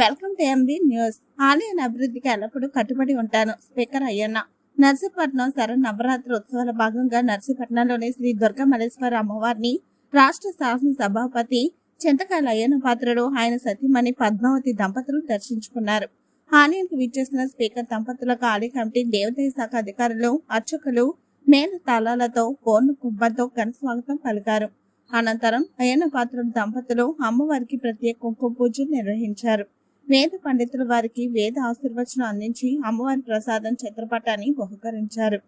Welcome to MB news ఆలయ అభివృద్ధికి ఎల్లప్పుడూ కట్టుబడి ఉంటాను. స్పీకర్ అయ్యన్న. నర్సీపట్నం శర నవరాత్రి ఉత్సవాల భాగంగా నర్సీపట్నంలోని శ్రీ దుర్గమలేశ్వర అమ్మవారిని రాష్ట్ర శాసన సభాపతి చింతకాయల అయ్యన్న పాత్రుడు ఆయన సతీమణి పద్మావతి దంపతులు దర్శించుకున్నారు. ఆలయానికి విచ్చేసిన స్పీకర్ దంపతులకు ఆలయ కమిటీ దేవతయ శాఖ అధికారులు అర్చకులు మేల తాళాలతో పూర్ణ కుంభంతో ఘన స్వాగతం పలికారు. అనంతరం అయ్యన్న పాత్రుడు దంపతులు అమ్మవారికి ప్రత్యేక కుంకుమ పూజలు నిర్వహించారు. వేద పండితుల వారికి వేద ఆశీర్వచనం అందించి అమ్మవారి ప్రసాదం చిత్రపటాన్ని బహుకరించారు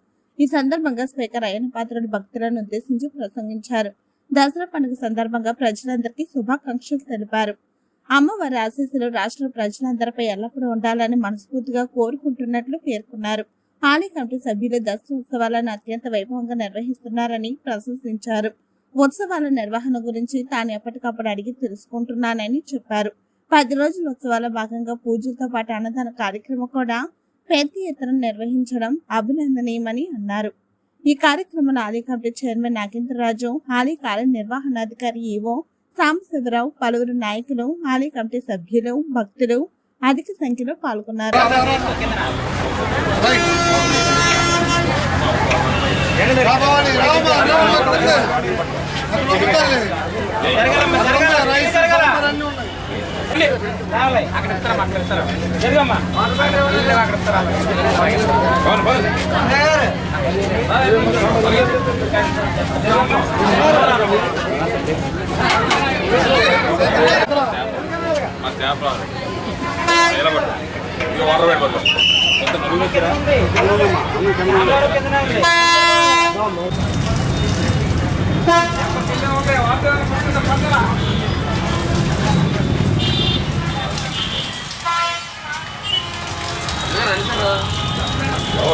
ఈ సందర్భంగా స్పీకర్ అయ్యన పాత్రుడు భక్తులను ఉద్దేశించి ప్రసంగించారు. దసరా పండుగ సందర్భంగా ప్రజలందరికీ శుభాకాంక్షలు తెలిపారు. అమ్మవారి ఆశీస్సులు రాష్ట్ర ప్రజలందరిపై ఎల్లప్పుడూ ఉండాలని మనస్ఫూర్తిగా కోరుకుంటున్నట్లు పేర్కొన్నారు. ఆలయ కమిటీ సభ్యులు దసరా ఉత్సవాలను అత్యంత వైభవంగా నిర్వహిస్తున్నారని ప్రశంసించారు. ఉత్సవాల నిర్వహణ గురించి తాను ఎప్పటికప్పుడు అడిగి తెలుసుకుంటున్నానని చెప్పారు. పది రోజుల ఉత్సవాల భాగంగా పూజలతో పాటు అన్నదాన కార్యక్రమం కూడా పెద్ద ఎత్తున నిర్వహించడం అభినందనీయమని అన్నారు ఈ కార్యక్రమంలో ఆలయ కమిటీ చైర్మన్ నాగేంద్రరాజు ఆలయ కార్యనిర్వహణాధికారి ఈవో సాంబశివరావు పలువురు నాయకులు ఆలయ కమిటీ సభ్యులు భక్తులు అధిక సంఖ్యలో పాల్గొన్నారు రావాలి అక్కడ ఇస్తారమ్మా అక్కడ ఇస్తారా జరగమ్మా అక్కడ ఇస్తారా మా స్టాఫ్ రాదు వాటర్ పెట్టుకోవాలి కొంత నువ్వు వచ్చారా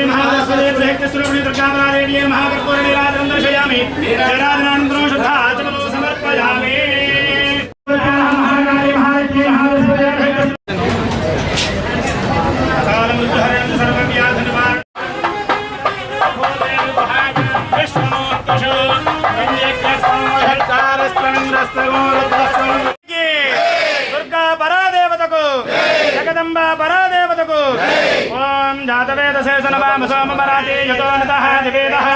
మహాలక్ష్మీ మహాసరస్వతి ప్రయత్నస్వరూపిణి దుర్గామహాదేవ్యే మహాకర్పూర నీరాజనం దర్శయామి నీరాజనానంతరం జాతవేద శేషన వామ సోమరాజే యతో నతః దివేదః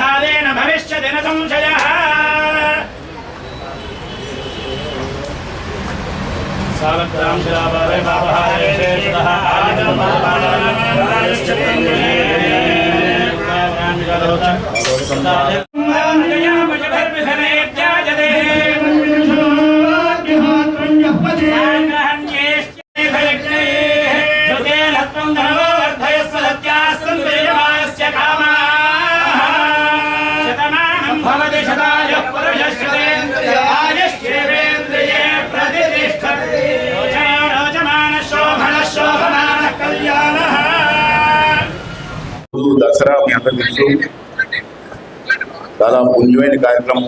సాదేన భవిష్యతి న సంశయః సాలగ్రాం శిలాపారే పాపహారే శేషదః ఆదితం భవతి దసరా మీ అందరికీ తెలుసు చాలా పుణ్యమైన కార్యక్రమం.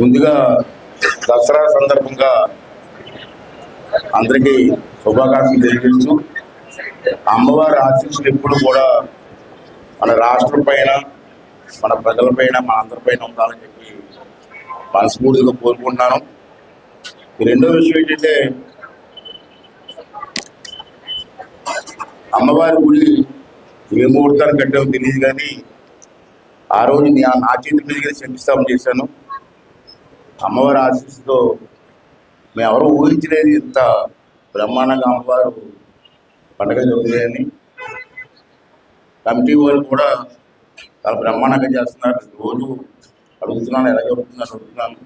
ముందుగా దసరా సందర్భంగా అందరికీ శుభాకాంక్షలు తెలియజేస్తూ అమ్మవారి ఆశీస్సులు ఎప్పుడు కూడా మన రాష్ట్రం పైన మన ప్రజల పైన మన అందరిపైన ఉండాలని చెప్పి మనస్ఫూర్తిగా కోరుకుంటున్నాను. ఈ రెండో విషయం ఏంటంటే అమ్మవారి గుడి ఏ ముహూర్తాన్ని కట్టామో తెలియదు కానీ ఆ రోజు నా చేతి మీదుగా శంకుస్థాపన చేశాను. అమ్మవారి ఆశీస్సుతో మేము ఎవరూ ఊహించలేదు ఇంత బ్రహ్మాండంగా అమ్మవారు పండగ జరుగుతాయని కమిటీ వాళ్ళు కూడా చాలా బ్రహ్మాండంగా చేస్తున్నారు. రోజు అడుగుతున్నాను ఎలా జరుగుతుందని అడుగుతున్నాను.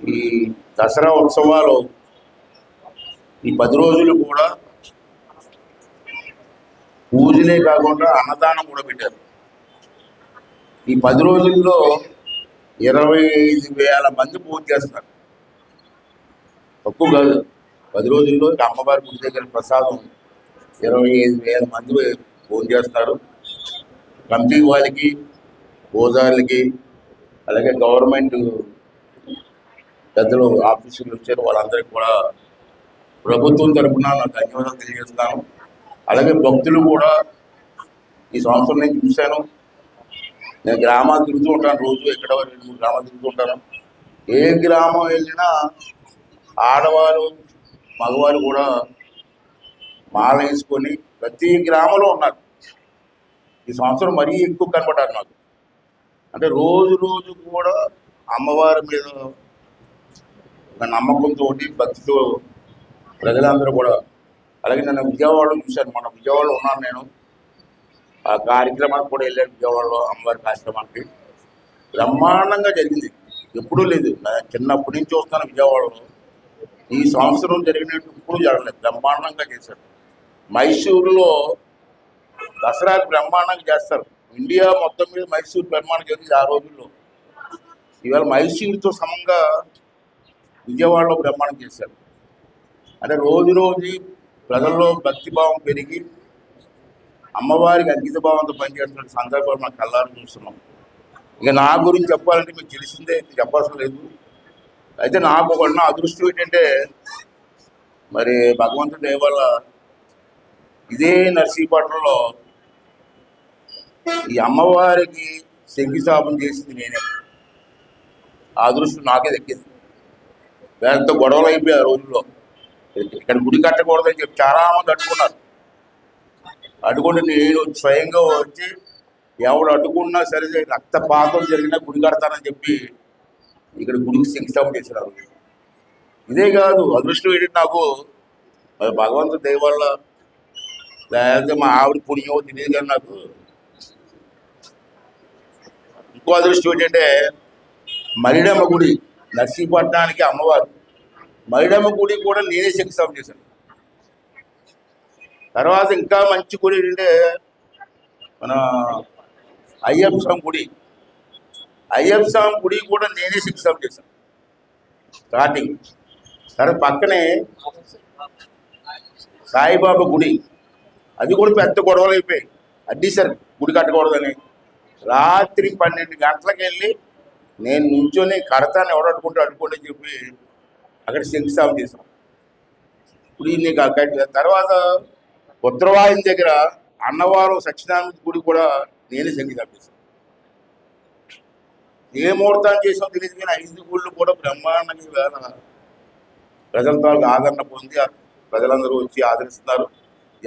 ఈ దసరా ఉత్సవాలు ఈ పది రోజులు కూడా పూజలే కాకుండా అన్నదానం కూడా పెట్టారు. ఈ పది రోజుల్లో ఇరవై ఐదు వేల మంది పూజ చేస్తారు. తక్కువ కాదు. పది రోజుల్లో ఇక అమ్మవారి గుడి దగ్గర ప్రసాదం ఇరవై ఐదు వేల మంది ఫోన్ చేస్తారు. కంపెనీ వాళ్ళకి పూజారులకి అలాగే గవర్నమెంట్ పెద్దలు ఆఫీసులు వచ్చారు. వాళ్ళందరికీ కూడా ప్రభుత్వం తరపున నాకు ధన్యవాదాలు తెలియజేస్తాను. అలాగే భక్తులు కూడా ఈ సంవత్సరం నేను చూశాను. నేను గ్రామాలు తిరుగుతూ ఉంటాను రోజు ఎక్కడ రెండు మూడు గ్రామాలు తిరుగుతూ ఉంటాను ఏ గ్రామం వెళ్ళినా ఆడవారు మగవారు కూడా మాల వేసుకొని ప్రతి గ్రామంలో ఉన్నారు. ఈ సంవత్సరం మరీ ఎక్కువ కనపడ్డారు నాకు. అంటే రోజు రోజు కూడా అమ్మవారి మీద ఒక నమ్మకంతో భక్తితో ప్రజలందరూ కూడా అలాగే నన్ను విజయవాడలో చూశాను. మన విజయవాడలో ఉన్నాను నేను. ఆ కార్యక్రమానికి కూడా వెళ్ళాను విజయవాడలో అమ్మవారి కార్యక్రమానికి. బ్రహ్మాండంగా జరిగింది. ఎప్పుడూ లేదు. చిన్నప్పటి నుంచి వస్తాను విజయవాడలో. ఈ సంవత్సరం జరిగినట్టు ఇప్పుడు జరగలేదు. బ్రహ్మాండంగా చేశారు. మైసూరులో దసరాకి బ్రహ్మాండంగా చేస్తారు. ఇండియా మొత్తం మీద మైసూరు బ్రహ్మాండం జరిగింది ఆ రోజుల్లో. ఇవాళ మైసూరుతో సమంగా విజయవాడలో బ్రహ్మాండం చేశారు. అంటే రోజు రోజు ప్రజల్లో భక్తిభావం పెరిగి అమ్మవారికి అంకిత భావంతో పనిచేస్తున్న సందర్భాలు మనం కళ్ళారు చూస్తున్నాం. ఇక నా గురించి చెప్పాలంటే మీకు తెలిసిందే చెప్పాల్సిన లేదు. అయితే నాకు ఒక నా అదృష్టం ఏంటంటే మరి భగవంతుడు వల్ల ఇదే నర్సీపట్నంలో ఈ అమ్మవారికి శంకుస్థాపన చేసింది నేనే. ఆ అదృష్టం నాకే దక్కింది. పెద్ద గొడవలు అయిపోయాయి ఆ రోజుల్లో. ఇక్కడ గుడి కట్టకూడదని చెప్పి చాలా మంది అడ్డుకున్నారు. అడ్డుకుంటే నేను స్వయంగా వచ్చి ఎవడు అడ్డుకున్నా సరే రక్తపాతం జరిగినా గుడి కడతానని చెప్పి ఇక్కడ గుడికి శంకుస్థాపన చేశారు. ఇదే కాదు అదృష్టం ఏంటంటే నాకు? మరి భగవంతుడి లేకపోతే మా ఆవిడ పుణ్యమో తెలియదు కానీ నాకు. ఇంకో అదృష్టం ఏంటంటే మరిడమ్మ గుడి నర్సీపట్నానికి అమ్మవారు. మైడమ్మ గుడి కూడా నేనే శంకుస్థాపన చేశాను. తర్వాత ఇంకా మంచి గుడి అంటే మన అయ్యప్ప స్వామి గుడి. అయ్యప్ప స్వామి గుడి కూడా నేనే శంకుస్థాపన చేశాను. స్టార్టింగ్. తర్వాత పక్కనే సాయిబాబా గుడి. అది కూడా పెద్ద గొడవలు అయిపోయాయి. అడ్డీసారు గుడి కట్టకూడదని రాత్రి పన్నెండు గంటలకు వెళ్ళి నేను నుంచొని కడతాను ఎవడు అడ్డుకుంటే అడ్డుకోండి అని చెప్పి అక్కడ శంకుస్థాపన చేసాం ఇప్పుడు నీకు అక్కడ తర్వాత ఉత్తరవాయం దగ్గర అన్నవారం సత్యనారాయణ గుడి కూడా నేనే శంకుస్థాపన చేశాను. ఏ ముహూర్తాన్ని చేసాం తెలియదు కానీ ఐదు గుళ్ళు కూడా బ్రహ్మాండంగా వేళ ప్రజలతో ఆదరణ పొంది ప్రజలందరూ వచ్చి ఆదరిస్తున్నారు.